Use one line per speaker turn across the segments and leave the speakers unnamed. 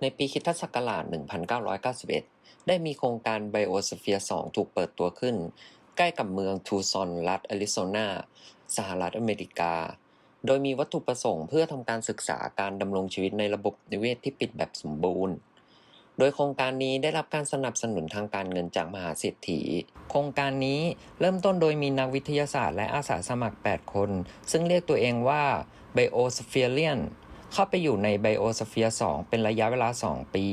ในปีคริสตศักราช 1991 ได้มีโครงการ Biosphere 2ถูกเปิดตัวขึ้น ใกล้กับเมืองทูซอนรัฐแอริโซนา สหรัฐอเมริกา โดยมีวัตถุประสงค์เพื่อทำการศึกษาการดำรงชีวิตในระบบนิเวศที่ปิดแบบสมบูรณ์โดยโครงการนี้ได้รับการสนับสนุนทางการเงินจากมหาเศรษฐี โครงการนี้เริ่มต้นโดยมีนักวิทยาศาสตร์และอาสาสมัคร 8 คน ซึ่งเรียกตัวเองว่า Biospherean เข้าไปอยู่ใน Biosphere 2เป็นระยะเวลา 2 ปี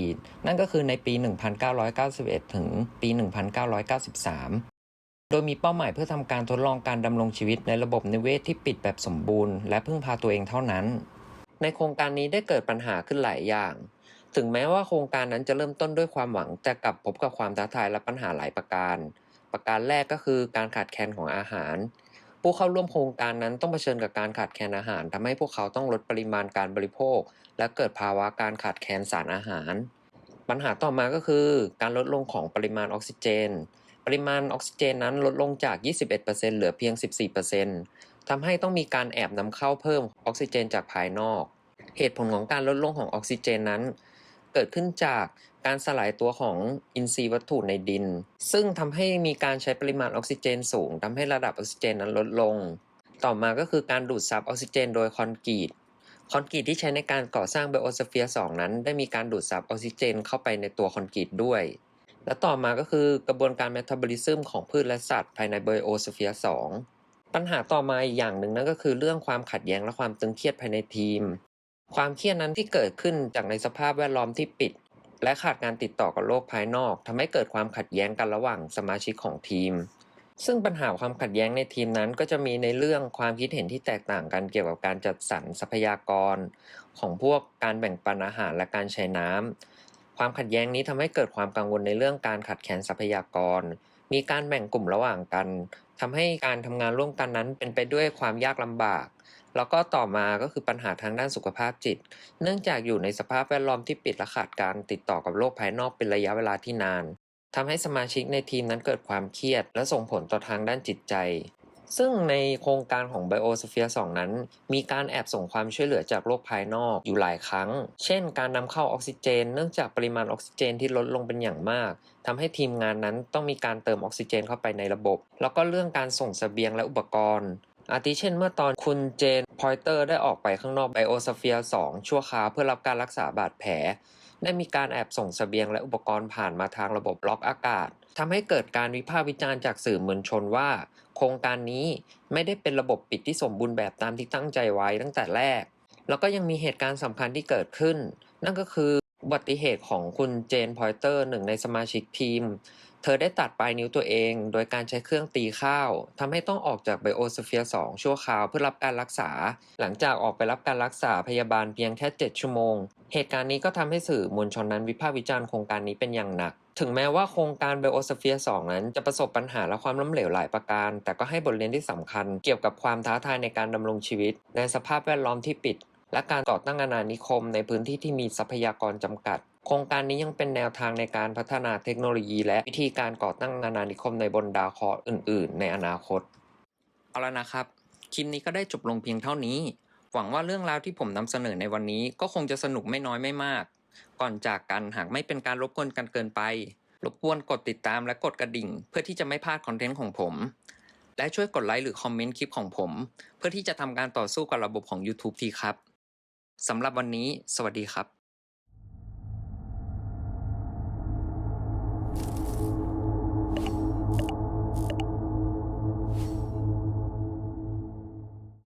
นั่นก็คือในปี 1991 ถึงปี 1993โดยมีเป้าหมายเพื่อทำการทดลองการดำรงชีวิตในระบบนิเวศที่ปิดแบบสมบูรณ์ และพึ่งพาตัวเองเท่านั้น ในโครงการนี้ได้เกิดปัญหาขึ้นหลายอย่าง ถึงแม้ว่าโครงการนั้นจะเริ่มต้นด้วยความหวัง แต่กลับพบกับความท้าทายและปัญหาหลายประการ ประการแรกก็คือการขาดแคลนของอาหาร ผู้เข้าร่วมโครงการนั้นต้องเผชิญกับการขาดแคลนอาหารทำให้พวกเขาต้องลดปริมาณการบริโภค และเกิดภาวะการขาดแคลนสารอาหาร ปัญหาต่อมาก็คือ การลดลงของปริมาณออกซิเจน ปริมาณออกซิเจนนั้นลดลงจาก 21%เหลือเพียง 14%ทำให้ต้องมีการแอบนำเข้าเพิ่มออกซิเจนจากภายนอก เหตุผลของการลดลงของออกซิเจนนั้น เกิดขึ้นจากการสลายตัวของอินทรีย์วัตถุในดิน ซึ่งทำให้มีการใช้ปริมาณออกซิเจนสูงทำให้ระดับออกซิเจนนั้นลดลง ต่อมาก็คือการดูดซับออกซิเจนโดยคอนกรีตคอนกรีตที่ใช้ในการก่อสร้างไบโอสเฟียร์2นั้น ได้มีการดูดซับออกซิเจนเข้าไปในตัวคอนกรีตด้วย และต่อมาก็คือกระบวนการเมตาบอลิซึมของพืชและสัตว์ภายในไบโอสเฟียร์2ปัญหาต่อมาอีกอย่างหนึ่งนั่นก็คือเรื่องความขัดแย้งและความตึงเครียดภายในทีม ความเครียดนั้นที่เกิดขึ้นจากในสภาพแวดล้อมที่ปิด และขาดการติดต่อกับโลกภายนอกทำให้เกิดความขัดแย้งกันระหว่างสมาชิกของทีม ซึ่งปัญหาความขัดแย้งในทีมนั้น ก็จะมีในเรื่องความคิดเห็นที่แตกต่างกันเกี่ยวกับการจัดสรรทรัพยากร ของพวกการแบ่งปันอาหารและการใช้น้ำความขัดแย้งนี้ทำให้เกิดความกังวลในเรื่องการขาดแคลนทรัพยากร มีการแบ่งกลุ่มระหว่างกันทำให้การทำงานร่วมกันนั้นเป็นไปด้วยความยากลำบาก แล้วก็ต่อมาก็คือปัญหาทางด้านสุขภาพจิต เนื่องจากอยู่ในสภาพแวดล้อมที่ปิดและขาดการติดต่อกับโลกภายนอกเป็นระยะเวลาที่นานทำให้สมาชิกในทีมนั้นเกิดความเครียด และส่งผลต่อทางด้านจิตใจ ซึ่งในโครงการของ Biosphere 2 นั้น มีการแอบส่งความช่วยเหลือจากโลกภายนอกอยู่หลายครั้ง เช่น การนำเข้าออกซิเจน เนื่องจากปริมาณออกซิเจนที่ลดลงเป็นอย่างมากทำให้ทีมงานนั้นต้องมีการเติมออกซิเจนเข้าไปในระบบ แล้วก็เรื่องการส่งเสบียงและอุปกรณ์ อาทิเช่นเมื่อตอนคุณเจนพอยเตอร์ได้ออกไปข้างนอกไบโอสเฟียร์2ชั่วคราวเพื่อรับการรักษาบาดแผล ได้มีการแอบส่งเสบียงและอุปกรณ์ผ่านมาทางระบบล็อกอากาศทำให้เกิดการวิพากษ์วิจารณ์จากสื่อมวลชนว่า โครงการนี้ไม่ได้เป็นระบบปิดที่สมบูรณ์แบบตามที่ตั้งใจไว้ตั้งแต่แรก แล้วก็ยังมีเหตุการณ์สำคัญที่เกิดขึ้น นั่นก็คืออุบัติเหตุของคุณเจนพอยเตอร์หนึ่งในสมาชิกทีม เธอได้ตัดปลายนิ้วตัวเอง โดยการใช้เครื่องตีข้าวทำให้ต้องออกจากไบโอสเฟียร์2ชั่วคราวเพื่อรับการรักษา หลังจากออกไปรับการรักษาพยาบาลเพียงแค่ 7 ชั่วโมง เหตุการณ์นี้ก็ทำให้สื่อมวลชนนั้นวิพากษ์วิจารณ์โครงการนี้เป็นอย่างหนัก ถึงแม้ว่าโครงการไบโอสเฟียร์2นั้นจะประสบปัญหาและความล้มเหลวหลายประการ แต่ก็ให้บทเรียนที่สำคัญ เกี่ยวกับความท้าทายในการดำรงชีวิต ในสภาพแวดล้อมที่ปิด และการก่อตั้งอาณานิคมในพื้นที่ที่มีทรัพยากรจำกัด โครงการนี้ยังเป็นแนวทางในการพัฒนาเทคโนโลยี และวิธีการก่อตั้งอาณานิคมในบนดาวเคราะห์อื่น ๆ ในอนาคต เอาละนะครับ คลิปนี้ก็ได้จบลงเพียงเท่านี้ หวังว่าเรื่องราวที่ผมนำเสนอในวันนี้ก็คงจะสนุกไม่น้อยไม่มาก ก่อนจากกันหากไม่เป็นการรบกวนกันเกินไป รบกวนกดติดตามและกดกระดิ่ง เพื่อที่จะไม่พลาดคอนเทนต์ของผม และช่วยกดไลค์หรือคอมเมนต์คลิปของผม เพื่อที่จะทำการต่อสู้กับระบบของ YouTube ทีครับสำหรับวันนี้ สวัสดีครับ